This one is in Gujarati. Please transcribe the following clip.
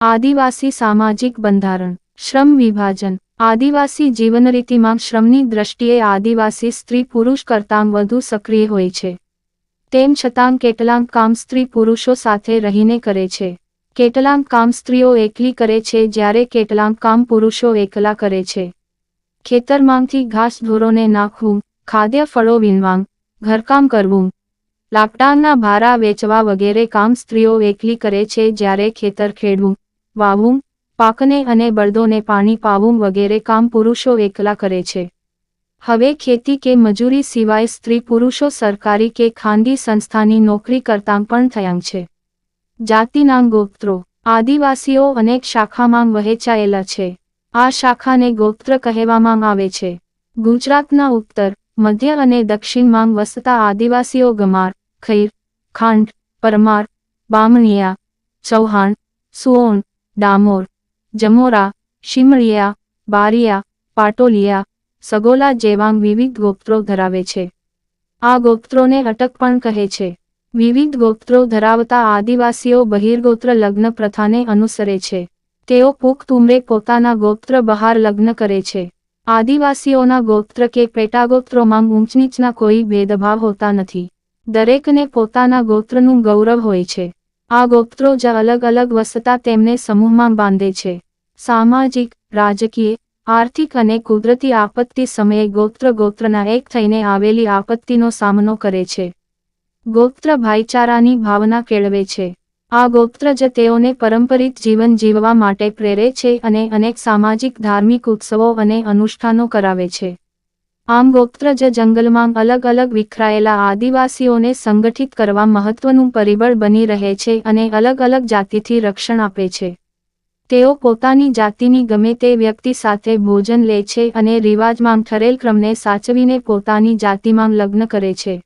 આદિવાસી સામાજિક બંધારણ, શ્રમ વિભાજન, આદિવાસી જીવનરીતિમાં શ્રમની દ્રષ્ટિએ આદિવાસી સ્ત્રી પુરુષ કરતાં વધુ સક્રિય હોય છે. તેમ છતાં કેટલાંક કામ સ્ત્રી પુરુષો સાથે રહીને કરે છે. કેટલાંક કામ સ્ત્રીઓ એકલી કરે છે જ્યારે કેટલાંક કામ પુરુષો એકલા કરે છે. ખેતરમાંથી ઘાસ ઢોરોને નાખવું, ખાદ્ય ફળો વીણવાં, ઘરકામ કરવું, લાકડાના ભારા વેચવા વગેરે કામ સ્ત્રીઓ એકલી કરે છે જ્યારે ખેતર ખેડવું વાવવું પાકને અને બળદોને પાણી પાવું વગેરે કામ પુરુષો એકલા કરે છે. હવે ખેતી કે મજૂરી સિવાય સ્ત્રી પુરુષો સરકારી કે ખાનગી સંસ્થાની નોકરી કરતાં પણ થયાં છે. જાતિના ગોત્રો, આદિવાસીઓ અનેક શાખામાં વહેંચાયેલા છે. આ શાખાને ગોત્ર કહેવામાં આવે છે. ગુજરાતના ઉત્તર, મધ્ય અને દક્ષિણમાં વસતા આદિવાસીઓ ગમાર, ખૈર, ખાંડ, પરમાર, બામણિયા, ચૌહાણ, સુઓણ ડામોર, જમોરા, શિમળિયા, બારિયા, પાટોલિયા, સગોલા જેવા વિવિધ ગોત્રો ધરાવે છે. આ ગોત્રોને અટક પણ કહે છે. વિવિધ ગોત્રો ધરાવતા આદિવાસીઓ બહિર્ગોત્ર લગ્ન પ્રથાને અનુસરે છે. તેઓ પુખ્ત ઉંમરે પોતાના ગોત્ર બહાર લગ્ન કરે છે. આદિવાસીઓના ગોત્ર કે પેટાગોત્રોમાં ઊંચનીચના કોઈ ભેદભાવ હોતા નથી. દરેકને પોતાના ગોત્રનું ગૌરવ હોય છે. આ ગોત્રો જ અલગ અલગ વસતા તેમને સમૂહમાં બાંધે છે. સામાજિક, રાજકીય, આર્થિક અને કુદરતી આપત્તિ સમયે ગોત્ર ગોત્રના એક થઈને આવેલી આપત્તિનો સામનો કરે છે. ગોત્ર ભાઈચારાની ભાવના કેળવે છે. આ ગોત્ર જ તેઓને પરંપરિત જીવન જીવવા માટે પ્રેરે છે અને અનેક સામાજિક, ધાર્મિક ઉત્સવો અને અનુષ્ઠાનો કરાવે છે. આમ ગોત્ર જંગલમાં અલગ અલગ વિખરાયેલા આદિવાસીઓને સંગઠિત કરવા મહત્વનું પરિબળ બની રહે છે અને અલગ અલગ જાતિથી રક્ષણ આપે છે. તેઓ પોતાની જાતિની ગમે તે વ્યક્તિ સાથે ભોજન લે છે અને રિવાજમાં ઠરેલ ક્રમને સાચવીને પોતાની જાતિમાં લગ્ન કરે છે.